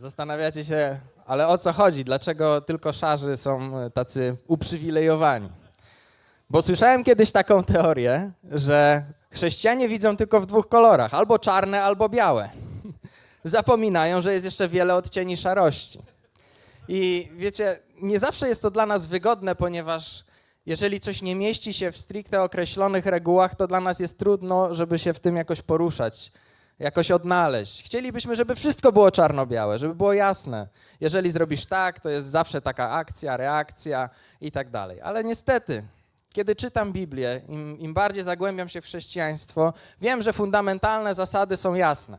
Zastanawiacie się, ale o co chodzi? Dlaczego tylko szarzy są e, tacy uprzywilejowani? Bo słyszałem kiedyś taką teorię, że chrześcijanie widzą tylko w dwóch kolorach, albo czarne, albo białe. Zapominają, że jest jeszcze wiele odcieni szarości. I wiecie, nie zawsze jest to dla nas wygodne, ponieważ jeżeli coś nie mieści się w stricte określonych regułach, to dla nas jest trudno, żeby się w tym jakoś poruszać, jakoś odnaleźć. Chcielibyśmy, żeby wszystko było czarno-białe, żeby było jasne. Jeżeli zrobisz tak, to jest zawsze taka akcja, reakcja i tak dalej. Ale niestety, kiedy czytam Biblię, im, im bardziej zagłębiam się w chrześcijaństwo, wiem, że fundamentalne zasady są jasne,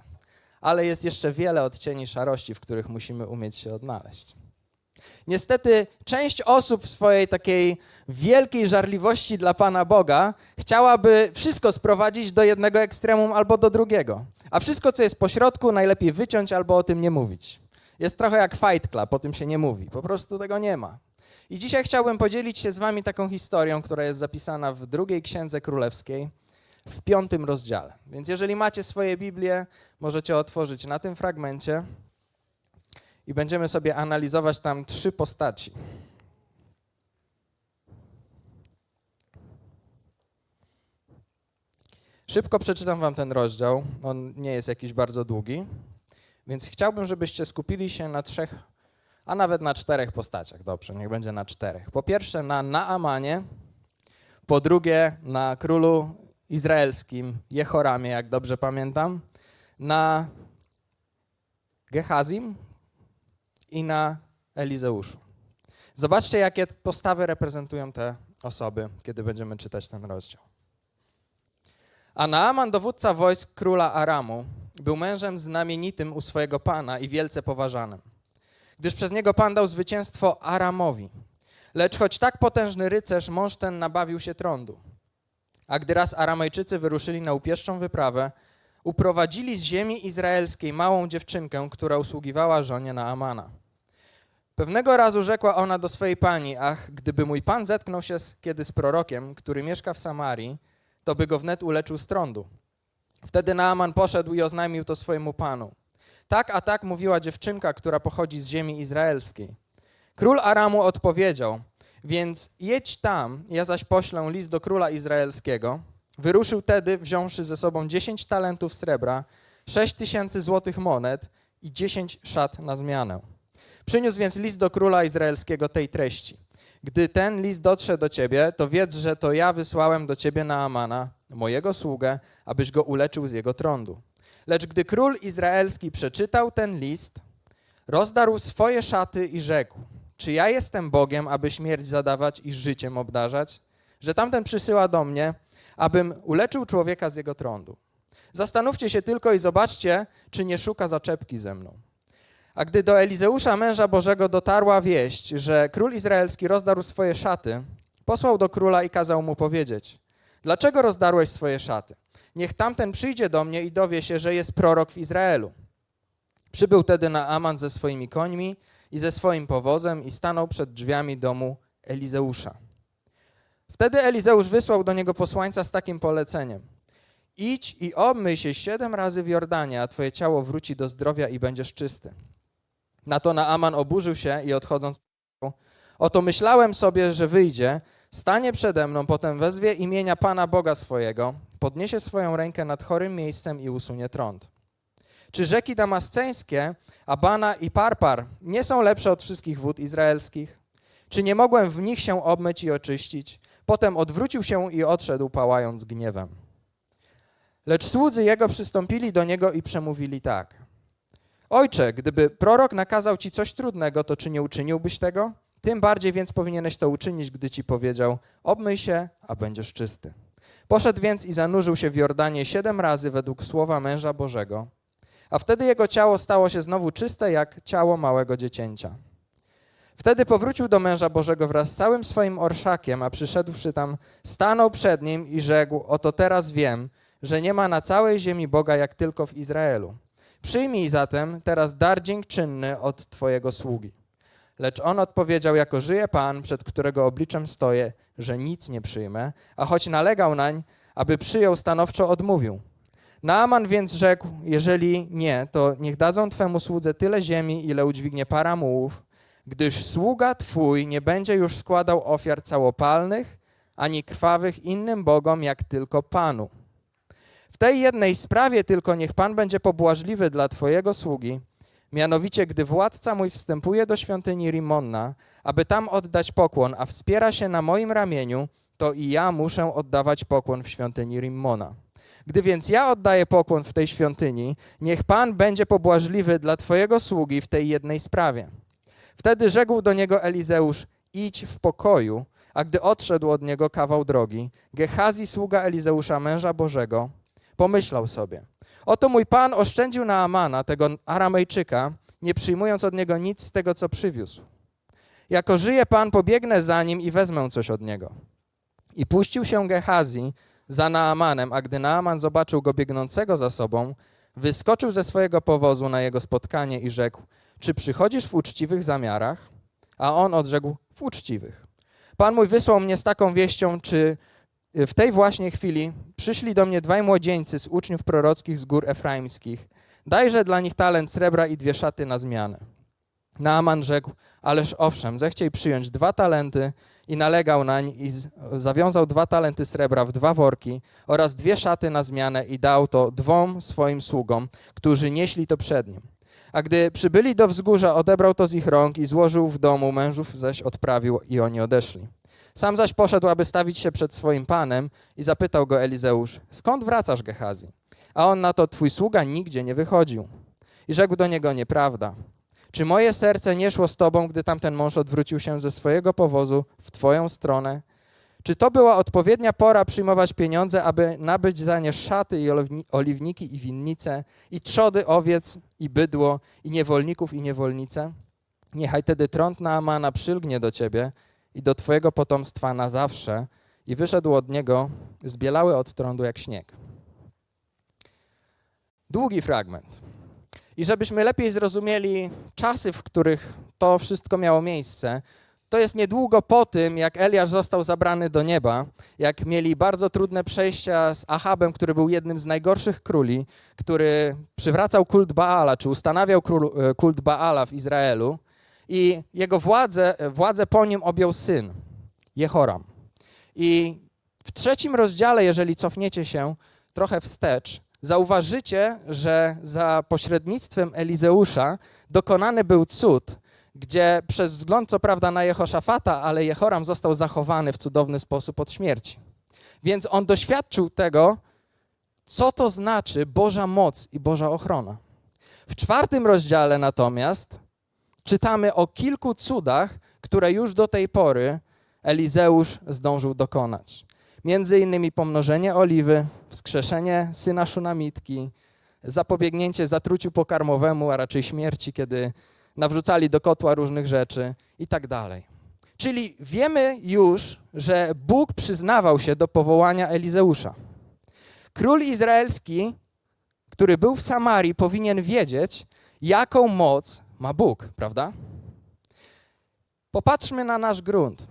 ale jest jeszcze wiele odcieni szarości, w których musimy umieć się odnaleźć. Niestety, część osób w swojej takiej wielkiej żarliwości dla Pana Boga chciałaby wszystko sprowadzić do jednego ekstremum albo do drugiego. A wszystko, co jest pośrodku, najlepiej wyciąć albo o tym nie mówić. Jest trochę jak Fight Club, o tym się nie mówi. Po prostu tego nie ma. I dzisiaj chciałbym podzielić się z Wami taką historią, która jest zapisana w drugiej księdze królewskiej, w piątym rozdziale. Więc jeżeli macie swoje Biblię, możecie otworzyć na tym fragmencie i będziemy sobie analizować tam trzy postaci. Szybko przeczytam wam ten rozdział. On nie jest jakiś bardzo długi, więc chciałbym, żebyście skupili się na trzech, a nawet na czterech postaciach. Dobrze, niech będzie na czterech. Po pierwsze na Naamanie, po drugie na królu izraelskim Jehoramie, jak dobrze pamiętam, na Gehazim, i na Elizeuszu. Zobaczcie, jakie postawy reprezentują te osoby, kiedy będziemy czytać ten rozdział. A Naaman, dowódca wojsk króla Aramu, był mężem znamienitym u swojego pana i wielce poważanym, gdyż przez niego pan dał zwycięstwo Aramowi. Lecz choć tak potężny rycerz, mąż ten nabawił się trądu. A gdy raz Aramejczycy wyruszyli na upieszczą wyprawę, uprowadzili z ziemi izraelskiej małą dziewczynkę, która usługiwała żonie Naamana. Pewnego razu rzekła ona do swojej pani: Ach, gdyby mój pan zetknął się z, kiedy z prorokiem, który mieszka w Samarii, to by go wnet uleczył z trądu. Wtedy Naaman poszedł i oznajmił to swojemu panu. Tak a tak mówiła dziewczynka, która pochodzi z ziemi izraelskiej. Król Aramu odpowiedział: Więc jedź tam, ja zaś poślę list do króla izraelskiego. Wyruszył tedy, wziąwszy ze sobą dziesięć talentów srebra, sześć tysięcy złotych monet i dziesięć szat na zmianę. Przyniósł więc list do króla izraelskiego tej treści. Gdy ten list dotrze do ciebie, to wiedz, że to ja wysłałem do ciebie Naamana, mojego sługę, abyś go uleczył z jego trądu. Lecz gdy król izraelski przeczytał ten list, rozdarł swoje szaty i rzekł: Czy ja jestem Bogiem, aby śmierć zadawać i życiem obdarzać? Że tamten przysyła do mnie, abym uleczył człowieka z jego trądu. Zastanówcie się tylko i zobaczcie, czy nie szuka zaczepki ze mną. A gdy do Elizeusza, męża Bożego, dotarła wieść, że król izraelski rozdarł swoje szaty, posłał do króla i kazał mu powiedzieć: Dlaczego rozdarłeś swoje szaty? Niech tamten przyjdzie do mnie i dowie się, że jest prorok w Izraelu. Przybył tedy Naaman ze swoimi końmi i ze swoim powozem i stanął przed drzwiami domu Elizeusza. Wtedy Elizeusz wysłał do niego posłańca z takim poleceniem: Idź i obmyj się siedem razy w Jordanie, a twoje ciało wróci do zdrowia i będziesz czysty. Na to Naaman oburzył się i odchodząc, oto myślałem sobie, że wyjdzie, stanie przede mną, potem wezwie imienia Pana Boga swojego, podniesie swoją rękę nad chorym miejscem i usunie trąd. Czy rzeki damasceńskie, Abana i Parpar nie są lepsze od wszystkich wód izraelskich? Czy nie mogłem w nich się obmyć i oczyścić? Potem odwrócił się i odszedł, pałając gniewem. Lecz słudzy jego przystąpili do niego i przemówili tak. Ojcze, gdyby prorok nakazał ci coś trudnego, to czy nie uczyniłbyś tego? Tym bardziej więc powinieneś to uczynić, gdy ci powiedział: Obmyj się, a będziesz czysty. Poszedł więc i zanurzył się w Jordanie siedem razy według słowa męża Bożego, a wtedy jego ciało stało się znowu czyste jak ciało małego dziecięcia. Wtedy powrócił do męża Bożego wraz z całym swoim orszakiem, a przyszedłszy tam, stanął przed nim i rzekł: Oto teraz wiem, że nie ma na całej ziemi Boga jak tylko w Izraelu. Przyjmij zatem teraz dar dziękczynny od Twojego sługi. Lecz on odpowiedział, jako żyje Pan, przed którego obliczem stoję, że nic nie przyjmę, a choć nalegał nań, aby przyjął, stanowczo odmówił. Naaman więc rzekł, jeżeli nie, to niech dadzą twemu słudze tyle ziemi, ile udźwignie para mułów, gdyż sługa twój nie będzie już składał ofiar całopalnych, ani krwawych innym bogom, jak tylko Panu. W tej jednej sprawie tylko niech Pan będzie pobłażliwy dla twojego sługi, mianowicie gdy władca mój wstępuje do świątyni Rimonna, aby tam oddać pokłon, a wspiera się na moim ramieniu, to i ja muszę oddawać pokłon w świątyni Rimmona. Gdy więc ja oddaję pokłon w tej świątyni, niech Pan będzie pobłażliwy dla Twojego sługi w tej jednej sprawie. Wtedy rzekł do niego Elizeusz, idź w pokoju, a gdy odszedł od niego kawał drogi, Gehazi, sługa Elizeusza, męża Bożego, pomyślał sobie, oto mój Pan oszczędził na Amana, tego Aramejczyka, nie przyjmując od niego nic z tego, co przywiózł. Jako żyje Pan, pobiegnę za nim i wezmę coś od niego. I puścił się Gehazi za Naamanem, a gdy Naaman zobaczył go biegnącego za sobą, wyskoczył ze swojego powozu na jego spotkanie i rzekł, czy przychodzisz w uczciwych zamiarach? A on odrzekł, w uczciwych. Pan mój wysłał mnie z taką wieścią, czy w tej właśnie chwili przyszli do mnie dwaj młodzieńcy z uczniów prorockich z gór efraimskich. Dajże dla nich talent srebra i dwie szaty na zmianę. Naaman rzekł, ależ owszem, zechciej przyjąć dwa talenty i nalegał nań i zawiązał dwa talenty srebra w dwa worki oraz dwie szaty na zmianę i dał to dwom swoim sługom, którzy nieśli to przed nim. A gdy przybyli do wzgórza, odebrał to z ich rąk i złożył w domu, mężów zaś odprawił i oni odeszli. Sam zaś poszedł, aby stawić się przed swoim panem i zapytał go Elizeusz, skąd wracasz, Gehazi? A on na to, twój sługa nigdzie nie wychodził. I rzekł do niego, nieprawda. Czy moje serce nie szło z tobą, gdy tamten mąż odwrócił się ze swojego powozu w twoją stronę? Czy to była odpowiednia pora przyjmować pieniądze, aby nabyć za nie szaty i oliwni- oliwniki i winnice, i trzody owiec i bydło, i niewolników i niewolnice? Niechaj tedy trąd Naamana przylgnie do ciebie i do twojego potomstwa na zawsze. I wyszedł od niego zbielały od trądu jak śnieg. Długi fragment. I żebyśmy lepiej zrozumieli czasy, w których to wszystko miało miejsce, to jest niedługo po tym, jak Eliasz został zabrany do nieba, jak mieli bardzo trudne przejścia z Ahabem, który był jednym z najgorszych króli, który przywracał kult Baala, czy ustanawiał e, kult Baala w Izraelu i jego władzę, władzę po nim objął syn, Jehoram. I w trzecim rozdziale, jeżeli cofniecie się trochę wstecz, zauważycie, że za pośrednictwem Elizeusza dokonany był cud, gdzie przez wzgląd co prawda na Jehoszafata, ale Jehoram został zachowany w cudowny sposób od śmierci. Więc on doświadczył tego, co to znaczy Boża moc i Boża ochrona. W czwartym rozdziale natomiast czytamy o kilku cudach, które już do tej pory Elizeusz zdążył dokonać. Między innymi pomnożenie oliwy, wskrzeszenie syna szunamitki, zapobiegnięcie zatruciu pokarmowemu, a raczej śmierci, kiedy nawrzucali do kotła różnych rzeczy i tak dalej. Czyli wiemy już, że Bóg przyznawał się do powołania Elizeusza. Król izraelski, który był w Samarii, powinien wiedzieć, jaką moc ma Bóg, prawda? Popatrzmy na nasz grunt.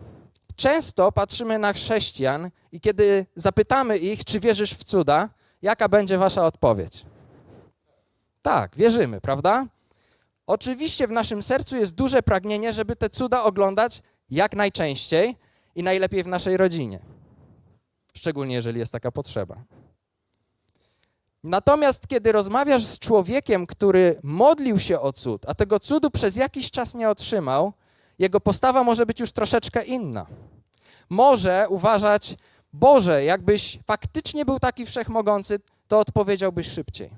Często patrzymy na chrześcijan i kiedy zapytamy ich, czy wierzysz w cuda, jaka będzie wasza odpowiedź? Tak, wierzymy, prawda? Oczywiście w naszym sercu jest duże pragnienie, żeby te cuda oglądać jak najczęściej i najlepiej w naszej rodzinie. Szczególnie jeżeli jest taka potrzeba. Natomiast kiedy rozmawiasz z człowiekiem, który modlił się o cud, a tego cudu przez jakiś czas nie otrzymał, jego postawa może być już troszeczkę inna. Może uważać, Boże, jakbyś faktycznie był taki wszechmogący, to odpowiedziałbyś szybciej.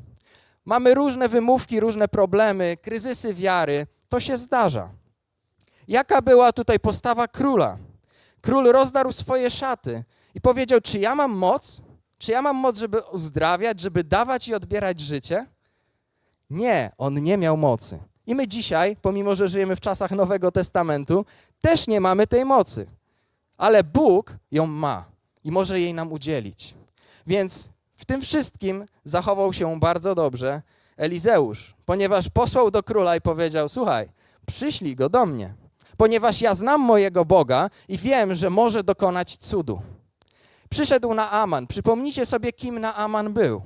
Mamy różne wymówki, różne problemy, kryzysy wiary. To się zdarza. Jaka była tutaj postawa króla? Król rozdarł swoje szaty i powiedział: Czy ja mam moc? Czy ja mam moc, żeby uzdrawiać, żeby dawać i odbierać życie? Nie, on nie miał mocy. I my dzisiaj, pomimo że żyjemy w czasach Nowego Testamentu, też nie mamy tej mocy. Ale Bóg ją ma i może jej nam udzielić. Więc w tym wszystkim zachował się bardzo dobrze Elizeusz, ponieważ posłał do króla i powiedział: Słuchaj, przyślij go do mnie, ponieważ ja znam mojego Boga i wiem, że może dokonać cudu. Przyszedł Naaman. Przypomnijcie sobie, kim Naaman był.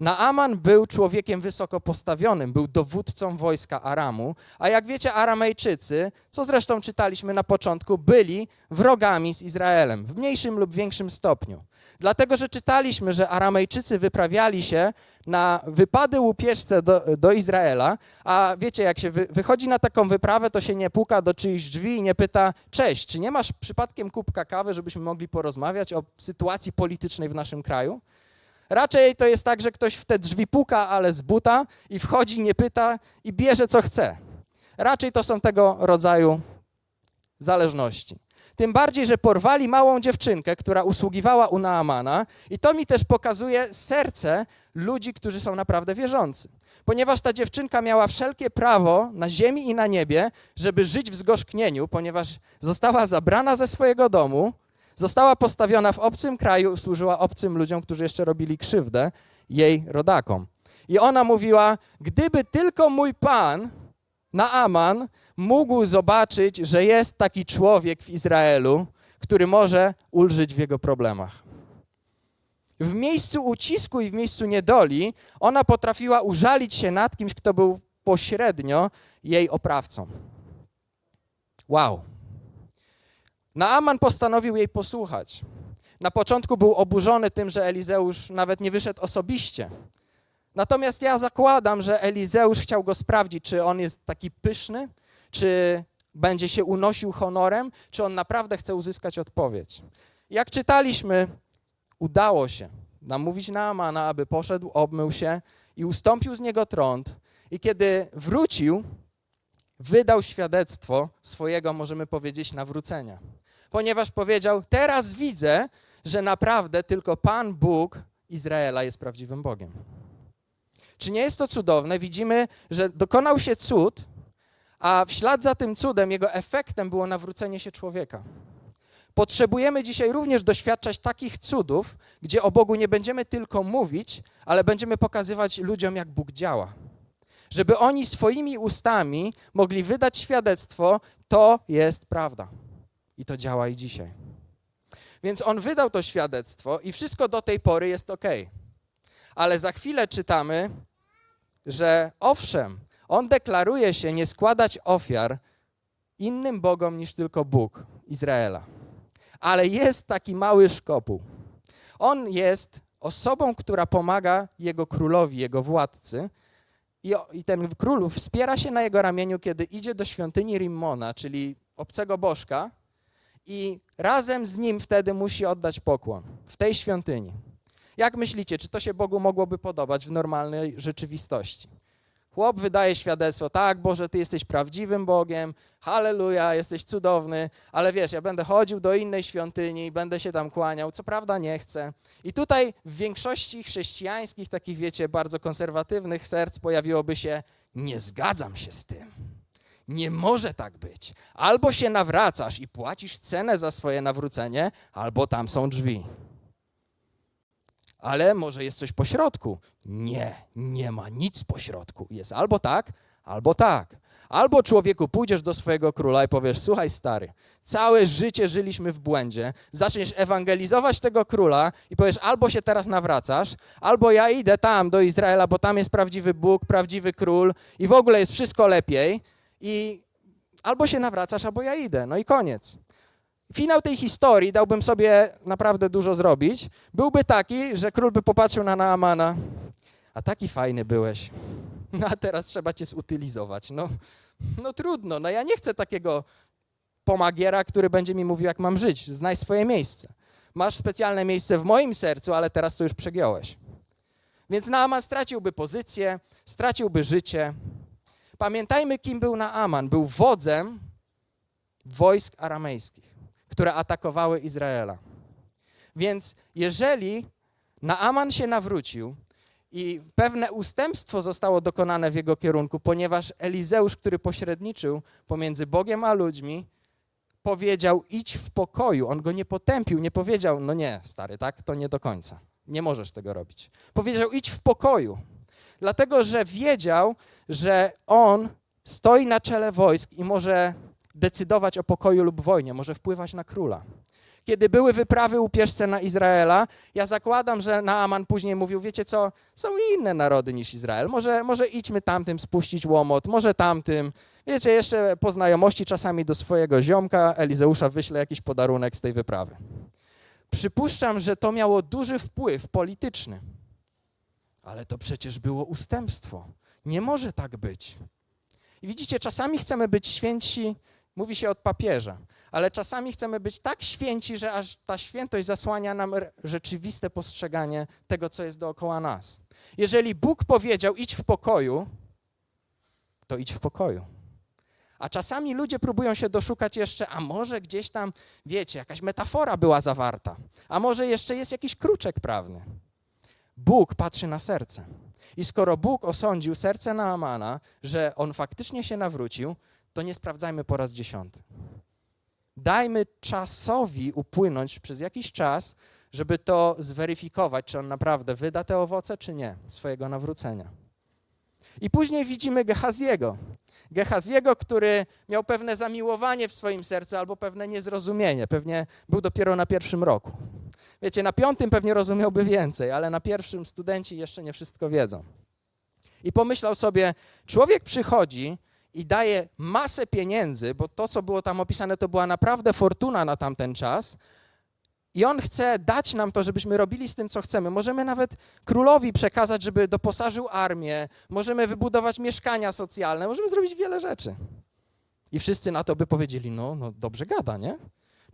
Naaman był człowiekiem wysoko postawionym, był dowódcą wojska Aramu, a jak wiecie, Aramejczycy, co zresztą czytaliśmy na początku, byli wrogami z Izraelem w mniejszym lub większym stopniu. Dlatego, że czytaliśmy, że Aramejczycy wyprawiali się na wypady łupieżce do, do Izraela, a wiecie, jak się wy, wychodzi na taką wyprawę, to się nie puka do czyichś drzwi i nie pyta, cześć, czy nie masz przypadkiem kubka kawy, żebyśmy mogli porozmawiać o sytuacji politycznej w naszym kraju? Raczej to jest tak, że ktoś w te drzwi puka, ale z buta i wchodzi, nie pyta i bierze co chce. Raczej to są tego rodzaju zależności. Tym bardziej, że porwali małą dziewczynkę, która usługiwała u Naamana, i to mi też pokazuje serce ludzi, którzy są naprawdę wierzący. Ponieważ ta dziewczynka miała wszelkie prawo na ziemi i na niebie, żeby żyć w zgorzknieniu, ponieważ została zabrana ze swojego domu, została postawiona w obcym kraju, służyła obcym ludziom, którzy jeszcze robili krzywdę jej rodakom. I ona mówiła: Gdyby tylko mój pan, Naaman, mógł zobaczyć, że jest taki człowiek w Izraelu, który może ulżyć w jego problemach. W miejscu ucisku i w miejscu niedoli ona potrafiła użalić się nad kimś, kto był pośrednio jej oprawcą. Wow. Naaman postanowił jej posłuchać. Na początku był oburzony tym, że Elizeusz nawet nie wyszedł osobiście. Natomiast ja zakładam, że Elizeusz chciał go sprawdzić, czy on jest taki pyszny, czy będzie się unosił honorem, czy on naprawdę chce uzyskać odpowiedź. Jak czytaliśmy, udało się namówić Naamana, aby poszedł, obmył się i ustąpił z niego trąd. I kiedy wrócił, wydał świadectwo swojego, możemy powiedzieć, nawrócenia. Ponieważ powiedział: Teraz widzę, że naprawdę tylko Pan Bóg Izraela jest prawdziwym Bogiem. Czy nie jest to cudowne? Widzimy, że dokonał się cud, a w ślad za tym cudem jego efektem było nawrócenie się człowieka. Potrzebujemy dzisiaj również doświadczać takich cudów, gdzie o Bogu nie będziemy tylko mówić, ale będziemy pokazywać ludziom, jak Bóg działa. Żeby oni swoimi ustami mogli wydać świadectwo, to jest prawda. I to działa i dzisiaj. Więc on wydał to świadectwo i wszystko do tej pory jest ok. Ale za chwilę czytamy, że owszem, on deklaruje się nie składać ofiar innym bogom niż tylko Bóg Izraela. Ale jest taki mały szkopuł. On jest osobą, która pomaga jego królowi, jego władcy. I, ten król wspiera się na jego ramieniu, kiedy idzie do świątyni Rimmona, czyli obcego bożka, i razem z nim wtedy musi oddać pokłon w tej świątyni. Jak myślicie, czy to się Bogu mogłoby podobać w normalnej rzeczywistości? Chłop wydaje świadectwo, tak, Boże, Ty jesteś prawdziwym Bogiem, halleluja, jesteś cudowny, ale wiesz, ja będę chodził do innej świątyni, będę się tam kłaniał, co prawda nie chcę. I tutaj w większości chrześcijańskich, takich wiecie, bardzo konserwatywnych serc pojawiłoby się, nie zgadzam się z tym. Nie może tak być. Albo się nawracasz i płacisz cenę za swoje nawrócenie, albo tam są drzwi. Ale może jest coś pośrodku. Nie, nie ma nic pośrodku. Jest albo tak, albo tak. Albo człowieku pójdziesz do swojego króla i powiesz: Słuchaj, stary, całe życie żyliśmy w błędzie. Zaczniesz ewangelizować tego króla i powiesz: Albo się teraz nawracasz, albo ja idę tam do Izraela, bo tam jest prawdziwy Bóg, prawdziwy król i w ogóle jest wszystko lepiej. I albo się nawracasz, albo ja idę. No i koniec. Finał tej historii, dałbym sobie naprawdę dużo zrobić, byłby taki, że król by popatrzył na Naamana, a taki fajny byłeś, no a teraz trzeba cię zutylizować. No, no trudno, no ja nie chcę takiego pomagiera, który będzie mi mówił, jak mam żyć. Znaj swoje miejsce. Masz specjalne miejsce w moim sercu, ale teraz to już przegiąłeś. Więc Naaman straciłby pozycję, straciłby życie. Pamiętajmy, kim był Naaman. Był wodzem wojsk aramejskich które atakowały Izraela. Więc jeżeli Naaman się nawrócił i pewne ustępstwo zostało dokonane w jego kierunku, ponieważ Elizeusz, który pośredniczył pomiędzy Bogiem a ludźmi, powiedział: idź w pokoju. On go nie potępił, nie powiedział: no nie, stary, tak, to nie do końca. Nie możesz tego robić. Powiedział: idź w pokoju. Dlatego, że wiedział, że on stoi na czele wojsk i może decydować o pokoju lub wojnie, może wpływać na króla. kiedy były wyprawy upieżce na Izraela, ja zakładam, że Naaman później mówił, wiecie co, są inne narody niż Izrael, może, może idźmy tamtym spuścić łomot, może tamtym. Wiecie, jeszcze po znajomości czasami do swojego ziomka Elizeusza wyśle jakiś podarunek z tej wyprawy. Przypuszczam, że to miało duży wpływ polityczny. Ale to przecież było ustępstwo. Nie może tak być. I widzicie, czasami chcemy być święci, mówi się od papieża, ale czasami chcemy być tak święci, że aż ta świętość zasłania nam rzeczywiste postrzeganie tego, co jest dookoła nas. Jeżeli Bóg powiedział, idź w pokoju, to idź w pokoju. A czasami ludzie próbują się doszukać jeszcze, a może gdzieś tam, wiecie, jakaś metafora była zawarta, a może jeszcze jest jakiś kruczek prawny. Bóg patrzy na serce. I skoro Bóg osądził serce Naamana, że on faktycznie się nawrócił, to nie sprawdzajmy po raz dziesiąty. Dajmy czasowi upłynąć przez jakiś czas, żeby to zweryfikować, czy on naprawdę wyda te owoce, czy nie, swojego nawrócenia. I później widzimy Gehaziego. Gehaziego, który miał pewne zamiłowanie w swoim sercu albo pewne niezrozumienie. Pewnie był dopiero na pierwszym roku. Wiecie, na piątym pewnie rozumiałby więcej, ale na pierwszym studenci jeszcze nie wszystko wiedzą. I pomyślał sobie, człowiek przychodzi i daje masę pieniędzy, bo to, co było tam opisane, to była naprawdę fortuna na tamten czas. I on chce dać nam to, żebyśmy robili z tym, co chcemy. Możemy nawet królowi przekazać, żeby doposażył armię, możemy wybudować mieszkania socjalne, możemy zrobić wiele rzeczy. I wszyscy na to by powiedzieli: No, no dobrze gada, nie?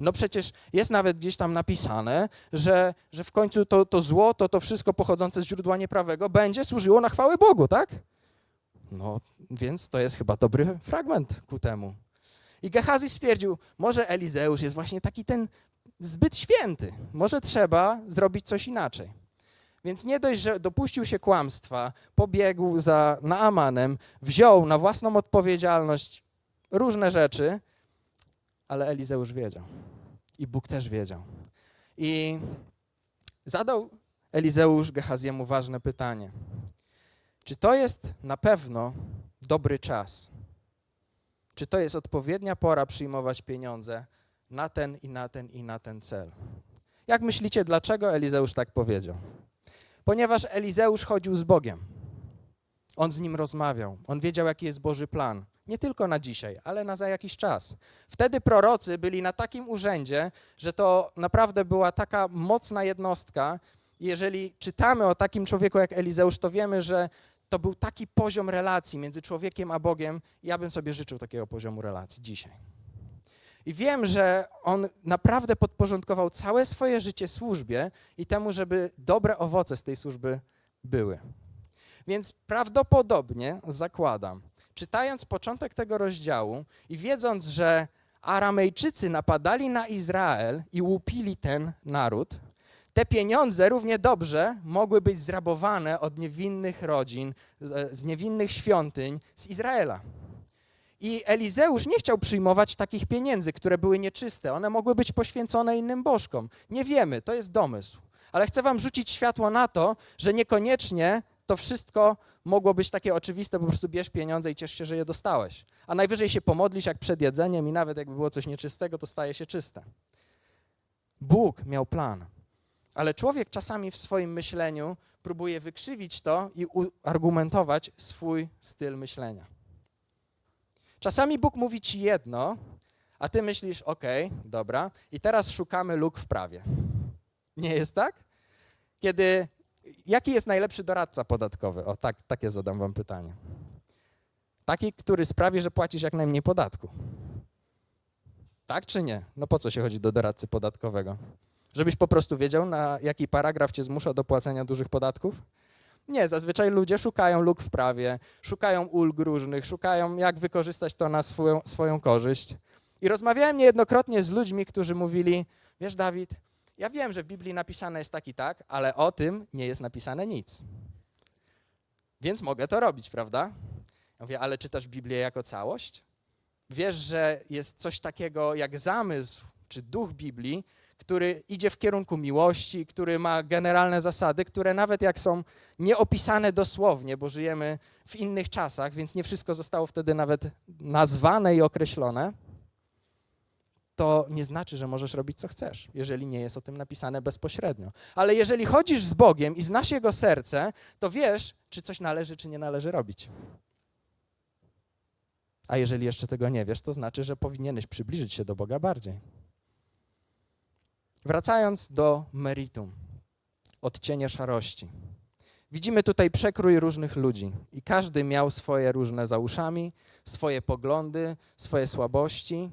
No przecież jest nawet gdzieś tam napisane, że, że w końcu to, to złoto, to wszystko pochodzące z źródła nieprawego będzie służyło na chwałę Bogu, tak? No więc to jest chyba dobry fragment ku temu. I Gehazi stwierdził, może Elizeusz jest właśnie taki ten zbyt święty, może trzeba zrobić coś inaczej. Więc nie dość, że dopuścił się kłamstwa, pobiegł za Naamanem, wziął na własną odpowiedzialność różne rzeczy, ale Elizeusz wiedział. I Bóg też wiedział. I zadał Elizeusz Gehaziemu ważne pytanie. Czy to jest na pewno dobry czas? Czy to jest odpowiednia pora przyjmować pieniądze na ten i na ten i na ten cel? Jak myślicie, dlaczego Elizeusz tak powiedział? Ponieważ Elizeusz chodził z Bogiem. On z nim rozmawiał. On wiedział, jaki jest Boży plan. Nie tylko na dzisiaj, ale na za jakiś czas. Wtedy prorocy byli na takim urzędzie, że to naprawdę była taka mocna jednostka. Jeżeli czytamy o takim człowieku jak Elizeusz, to wiemy, że to był taki poziom relacji między człowiekiem a Bogiem. Ja bym sobie życzył takiego poziomu relacji dzisiaj. I wiem, że on naprawdę podporządkował całe swoje życie służbie i temu, żeby dobre owoce z tej służby były. Więc prawdopodobnie zakładam, czytając początek tego rozdziału i wiedząc, że Aramejczycy napadali na Izrael i łupili ten naród, te pieniądze równie dobrze mogły być zrabowane od niewinnych rodzin, z, niewinnych świątyń z Izraela. I Elizeusz nie chciał przyjmować takich pieniędzy, które były nieczyste. One mogły być poświęcone innym bożkom. Nie wiemy, to jest domysł. Ale chcę wam rzucić światło na to, że niekoniecznie to wszystko mogło być takie oczywiste, po prostu bierz pieniądze i ciesz się, że je dostałeś. A najwyżej się pomodlisz jak przed jedzeniem i nawet jakby było coś nieczystego, to staje się czyste. Bóg miał plan. Ale człowiek czasami w swoim myśleniu próbuje wykrzywić to i argumentować swój styl myślenia. Czasami Bóg mówi ci jedno, a ty myślisz, okej, okay, dobra, i teraz szukamy luk w prawie. Nie jest tak? Kiedy, jaki jest najlepszy doradca podatkowy? O, tak, takie zadam wam pytanie. Taki, który sprawi, że płacisz jak najmniej podatku. Tak czy nie? No po co się chodzi do doradcy podatkowego? Żebyś po prostu wiedział, na jaki paragraf cię zmusza do płacenia dużych podatków? Nie, zazwyczaj ludzie szukają luk w prawie, szukają ulg różnych, szukają jak wykorzystać to na swoją, swoją korzyść. I rozmawiałem niejednokrotnie z ludźmi, którzy mówili, wiesz Dawid, ja wiem, że w Biblii napisane jest tak i tak, ale o tym nie jest napisane nic. Więc mogę to robić, prawda? Ja mówię, ale czytasz Biblię jako całość? Wiesz, że jest coś takiego jak zamysł czy duch Biblii, który idzie w kierunku miłości, który ma generalne zasady, które nawet jak są nieopisane dosłownie, bo żyjemy w innych czasach, więc nie wszystko zostało wtedy nawet nazwane i określone, to nie znaczy, że możesz robić co chcesz, jeżeli nie jest o tym napisane bezpośrednio. Ale jeżeli chodzisz z Bogiem i znasz Jego serce, to wiesz, czy coś należy, czy nie należy robić. A jeżeli jeszcze tego nie wiesz, to znaczy, że powinieneś przybliżyć się do Boga bardziej. Wracając do meritum, odcienie szarości. Widzimy tutaj przekrój różnych ludzi i każdy miał swoje różne za uszami, swoje poglądy, swoje słabości.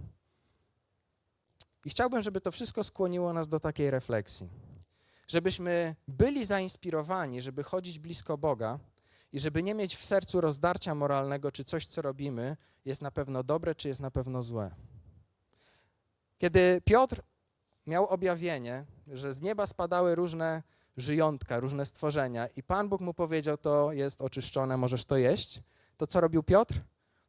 I chciałbym, żeby to wszystko skłoniło nas do takiej refleksji. Żebyśmy byli zainspirowani, żeby chodzić blisko Boga i żeby nie mieć w sercu rozdarcia moralnego, czy coś, co robimy, jest na pewno dobre, czy jest na pewno złe. Kiedy Piotr miał objawienie, że z nieba spadały różne żyjątka, różne stworzenia i Pan Bóg mu powiedział, to jest oczyszczone, możesz to jeść, to co robił Piotr?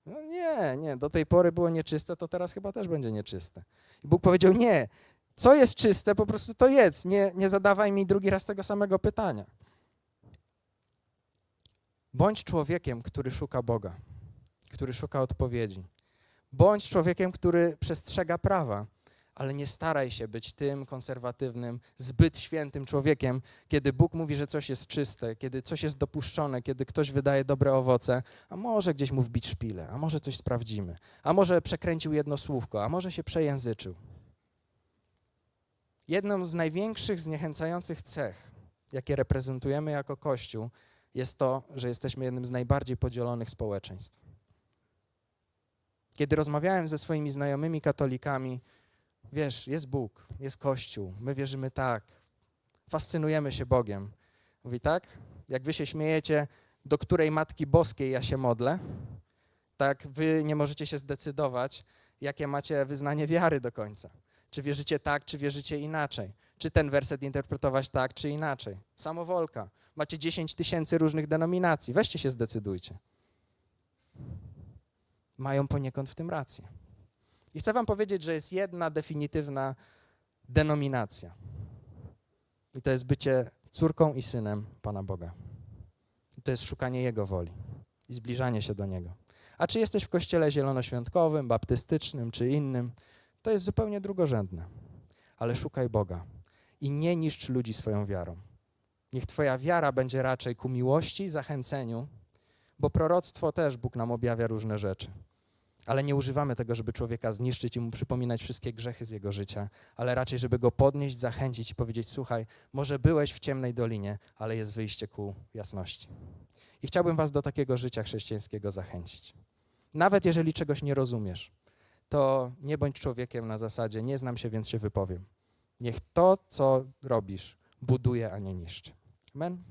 No nie, nie, do tej pory było nieczyste, to teraz chyba też będzie nieczyste. I Bóg powiedział, nie, co jest czyste, po prostu to jedz, nie, nie zadawaj mi drugi raz tego samego pytania. Bądź człowiekiem, który szuka Boga, który szuka odpowiedzi. Bądź człowiekiem, który przestrzega prawa, ale nie staraj się być tym konserwatywnym, zbyt świętym człowiekiem, kiedy Bóg mówi, że coś jest czyste, kiedy coś jest dopuszczone, kiedy ktoś wydaje dobre owoce, a może gdzieś mu wbić szpilę, a może coś sprawdzimy, a może przekręcił jedno słówko, a może się przejęzyczył. Jedną z największych zniechęcających cech, jakie reprezentujemy jako Kościół, jest to, że jesteśmy jednym z najbardziej podzielonych społeczeństw. Kiedy rozmawiałem ze swoimi znajomymi katolikami, wiesz, jest Bóg, jest Kościół, my wierzymy tak, fascynujemy się Bogiem. Mówi tak, jak wy się śmiejecie, do której Matki Boskiej ja się modlę, tak wy nie możecie się zdecydować, jakie macie wyznanie wiary do końca. Czy wierzycie tak, czy wierzycie inaczej. Czy ten werset interpretować tak, czy inaczej. Samowolka. Macie 10 tysięcy różnych denominacji. Weźcie się zdecydujcie. Mają poniekąd w tym rację. I chcę wam powiedzieć, że jest jedna definitywna denominacja. I to jest bycie córką i synem Pana Boga. I to jest szukanie Jego woli i zbliżanie się do Niego. A czy jesteś w kościele zielonoświątkowym, baptystycznym czy innym, to jest zupełnie drugorzędne. Ale szukaj Boga i nie niszcz ludzi swoją wiarą. Niech Twoja wiara będzie raczej ku miłości, zachęceniu, bo proroctwo też Bóg nam objawia różne rzeczy. Ale nie używamy tego, żeby człowieka zniszczyć i mu przypominać wszystkie grzechy z jego życia, ale raczej, żeby go podnieść, zachęcić i powiedzieć: Słuchaj, może byłeś w ciemnej dolinie, ale jest wyjście ku jasności. I chciałbym Was do takiego życia chrześcijańskiego zachęcić. Nawet jeżeli czegoś nie rozumiesz, to nie bądź człowiekiem na zasadzie: Nie znam się, więc się wypowiem. Niech to, co robisz, buduje, a nie niszczy. Amen.